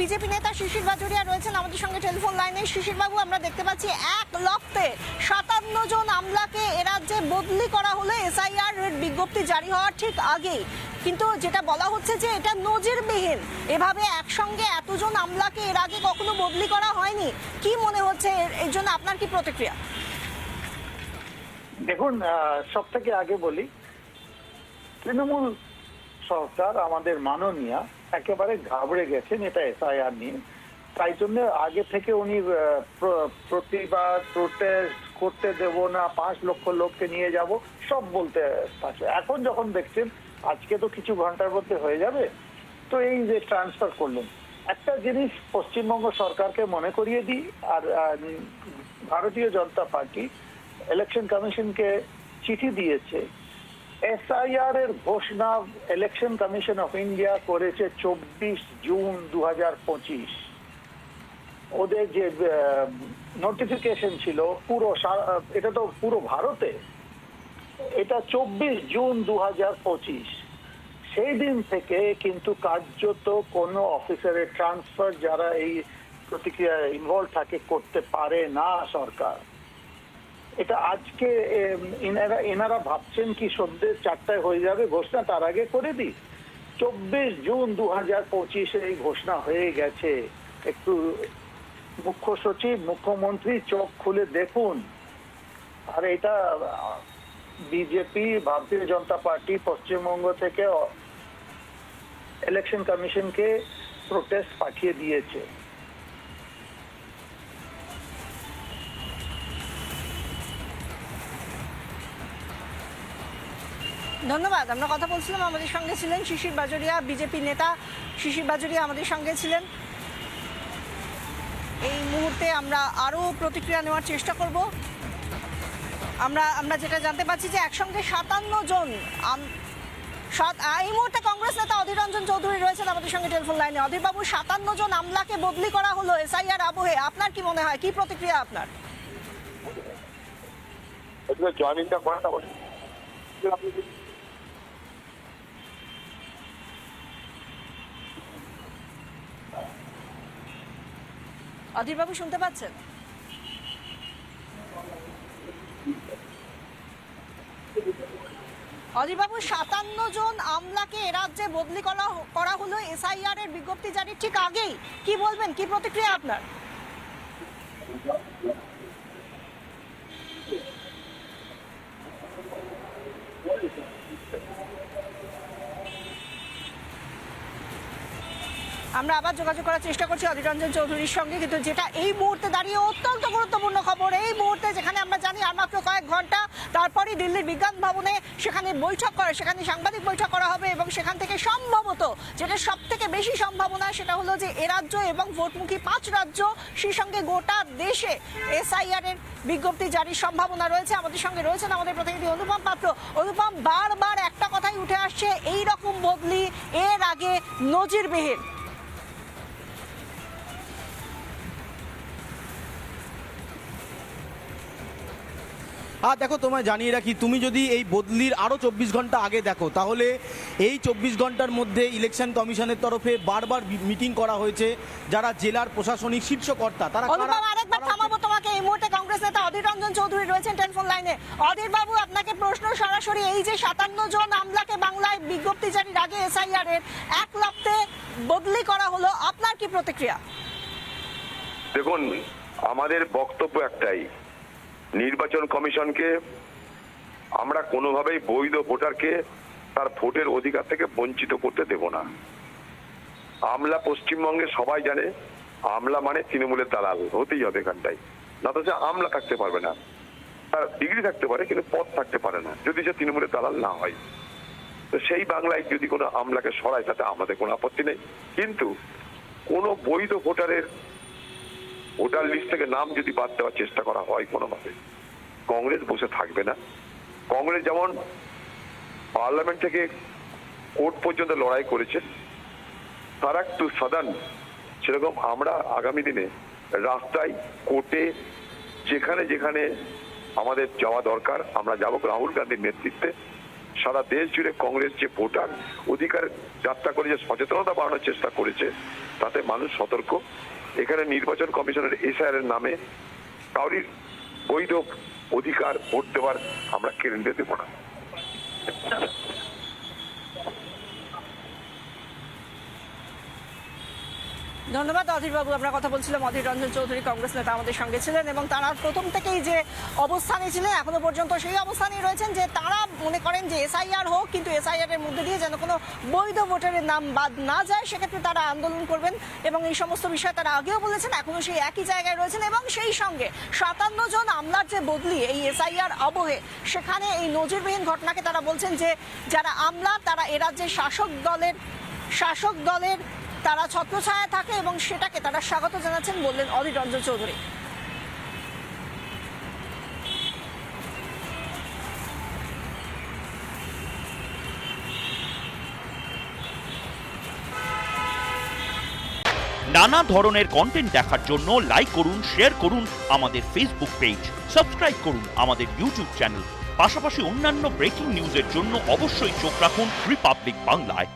BJP নেতা শিশির বাজুরিয়া রয়েছেন আমাদের সঙ্গে টেলিফোন লাইনে। শিশির বাবু আমরা দেখতে পাচ্ছি এক লক্ষে সাতান্ন জন আমলাকে এ রাজ্যে বদলি করা হলো। এসআইআর বিজ্ঞপ্তি জারি হওয়ার ঠিক আগেই। কিন্তু যেটা বলা হচ্ছে যে এটা নজিরবিহীন। এভাবে একসঙ্গে এতজন আমলাকে এর আগে কখনো বদলি করা হয়নি। কি মনে হচ্ছে? এর- এর জন্য আপনার কি প্রতিক্রিয়া? দেখুন সব থেকে আগে বলি, তৃণমূল সরকার আমাদের মাননীয়া একেবারে ঘাবড়ে গেছেন, এটা এসআইআর নিয়ে। তাই জন্য আগে থেকে উনি প্রতিবাদ প্রোটেস্ট করতে দেব না, পাঁচ লক্ষ লোককে নিয়ে যাব, সব বলতে পারছে। এখন যখন দেখছেন, আজকে তো কিছু ঘণ্টার মধ্যে হয়ে যাবে, তো এই যে ট্রান্সফার করলেন। একটা জিনিস পশ্চিমবঙ্গ সরকারকে মনে করিয়ে দিই, আর ভারতীয় জনতা পার্টি ইলেকশন কমিশনকে চিঠি দিয়েছে এসআইআর এর ঘোষণা ইলেকশন কমিশন অফ ইন্ডিয়া করেছে চব্বিশ জুন দু ওদের যে নোটিফিকেশন ছিল, পুরো এটা তো পুরো ভারতে, এটা চব্বিশ জুন দু হাজার পঁচিশ। সেই দিন থেকে কিন্তু কার্যত কোনো অফিসারের ট্রান্সফার যারা এই প্রতিক্রিয়া ইনভলভ থাকে, করতে পারে না সরকার। এটা আজকে এনারা এনারা ভাবছেন কি সন্ধ্যে চারটায় হয়ে যাবে ঘোষণা, তার আগে করে দিই। চব্বিশ জুন দু হাজার পঁচিশে এই ঘোষণা হয়ে গেছে। একটু মুখ্য সচিব, মুখ্যমন্ত্রী চোখ খুলে দেখুন। আর এটা, বিজেপি, ভারতীয় জনতা পার্টি, পশ্চিমবঙ্গ থেকে ইলেকশন কমিশনকে প্রোটেস্ট পাঠিয়ে দিয়েছে। ধন্যবাদ। আমরা কথা বলছিলাম, আমাদের সঙ্গে ছিলেন শিশির বাজুরিয়া, বিজেপি নেতা শিশির বাজুরিয়া, আমাদের সঙ্গে ছিলেন। এই মুহূর্তে আমরা আরও প্রতিক্রিয়া নেওয়ার চেষ্টা করব। আমরা আমরা যেটা জানতে পারছি যে একসঙ্গে সাতান্ন জন এই মুহূর্তে কংগ্রেস নেতা অধীর রঞ্জন চৌধুরী রয়েছেন আমাদের সঙ্গে টেলিফোন লাইনে। অধীরবাবু, সাতান্ন জন আমলাকে বদলি করা হলো এসআইআর আবহে। আপনার কি মনে হয়? কি প্রতিক্রিয়া আপনার? জয়েনিংটা করাটা অধীরবাবু শুনতে পাচ্ছেন? অধীরবাবু, সাতান্ন জন আমলাকে এ রাজ্যে বদলি করা করা হলো। এসআইআর এর বিজ্ঞপ্তি জারির ঠিক আগেই। কি বলবেন? কি প্রতিক্রিয়া আপনার? আমরা আবার যোগাযোগ করার চেষ্টা করছি অধীর রঞ্জন চৌধুরীর সঙ্গে, কিন্তু যেটা এই মুহূর্তে দাঁড়িয়ে অত্যন্ত গুরুত্বপূর্ণ খবর, এই মুহূর্তে যেখানে আমরা জানি আর মাত্র কয়েক ঘণ্টা, তারপরই দিল্লির বিজ্ঞান ভবনে সেখানে বৈঠক করে, সেখানে সাংবাদিক বৈঠক করা হবে এবং সেখান থেকে সম্ভবত যেটা সব থেকে বেশি সম্ভাবনা সেটা হলো যে এ রাজ্য এবং ভোটমুখী পাঁচ রাজ্য, সেই সঙ্গে গোটা দেশে এসআইআর এর বিজ্ঞপ্তি জারির সম্ভাবনা রয়েছে। আমাদের সঙ্গে রয়েছেন আমাদের প্রতিনিধি অনুপম পাত্র। অনুপম, বারবার একটা কথাই উঠে আসছে, এই রকম বদলি, এর আগে নজিরবিহীন। আর দেখো তোমায় জানিয়ে রাখি তুমি যদি এই বদলির আরও চব্বিশ ঘণ্টা আগে দেখো তাহলে এই চব্বিশ ঘণ্টার মধ্যে ইলেকশন কমিশনের তরফে বারবার মিটিং করা হয়েছে যারা জেলার প্রশাসনিক শীর্ষকর্তা তারা আরেকবার থামাবো তোমাকে এই মুহূর্তে কংগ্রেস নেতা অধীর রঞ্জন চৌধুরী রয়েছেন টেলিফোন লাইনে। অধীর বাবু আপনাকে প্রশ্ন সরাসরি এই যে সাতান্ন জন আমলাকে বাংলায় বিজ্ঞপ্তি জারির আগে এসআইআর এর এক লপ্তে বদলি করা হলো আপনার কি প্রতিক্রিয়া? দেখুন আমাদের বক্তব্য একটাই নির্বাচন কমিশনকে আমরা কোনোভাবেই বৈধ ভোটারকে তার ভোটের অধিকার থেকে বঞ্চিত করতে দেব না। আমলা পশ্চিমবঙ্গে সবাই জানে, আমলা মানে তৃণমূলের দালাল, হতেই হবে এখানটাই না তো সে আমলা থাকতে পারবে না। তার ডিগ্রি থাকতে পারে, কিন্তু পদ থাকতে পারে না, যদি সে তৃণমূলের দালাল না হয়। তো সেই বাংলায় যদি কোনো আমলাকে সরায়, তাতে আমাদের কোনো আপত্তি নেই। কিন্তু কোনো বৈধ ভোটারের ভোটার লিস্ট থেকে নাম যদি বাদ দেওয়ার চেষ্টা করা হয় কোনোভাবে, কংগ্রেস বসে থাকবে না। কংগ্রেস যেমন পার্লামেন্ট থেকে কোর্ট পর্যন্ত লড়াই করেছে, তারা টু সদান সেরকম আমরা আগামী দিনে রাস্তায়, কোর্টে, যেখানে যেখানে আমাদের যাওয়া দরকার, আমরা যাব রাহুল গান্ধীর নেতৃত্বে। সারা দেশ জুড়ে কংগ্রেস যে ভোটার অধিকার যাত্রা করে যে সচেতনতা বাড়ানোর চেষ্টা করেছে, তাতে মানুষ সতর্ক। এখানে নির্বাচন কমিশনের এসআইআর এর নামে কাউরির বৈধ অধিকার ভোট দেওয়ার আমরা কেড়ে নিতে দেবো না। ধন্যবাদ অধীর বাবু আমরা কথা বলছিলাম অধীর রঞ্জন চৌধুরী কংগ্রেস নেতা আমাদের সঙ্গে ছিলেন এবং তারা প্রথম থেকেই যে অবস্থানে ছিলেন, এখনও পর্যন্ত সেই অবস্থানেই রয়েছেন যে তারা মনে করেন যে এসআইআর হোক, কিন্তু এসআইআর এর মধ্যে দিয়ে যেন কোনো বৈধ ভোটারের নাম বাদ না যায়, সেক্ষেত্রে তারা আন্দোলন করবেন এবং এই সমস্ত বিষয়ে তারা আগেও বলেছেন, এখনও সেই একই জায়গায় রয়েছেন এবং সেই সঙ্গে সাতান্ন জন আমলার যে বদলি এই এসআইআর আবহে সেখানে এই নজিরবিহীন ঘটনাকে তারা বলছেন যে যারা আমলা, তারা এ রাজ্যের শাসক দলের শাসক দলের তারা ছত্রছায়া থাকে এবং সেটাকে তারা স্বাগত জানাচ্ছেন বললেন অধীর রঞ্জন চৌধুরী। নানা ধরনের কন্টেন্ট দেখার জন্য লাইক করুন শেয়ার করুন আমাদের ফেসবুক পেজ সাবস্ক্রাইব করুন আমাদের ইউটিউব চ্যানেল পাশাপাশি অন্যান্য ব্রেকিং নিউজের জন্য অবশ্যই চোখ রাখুন রিপাবলিক বাংলায়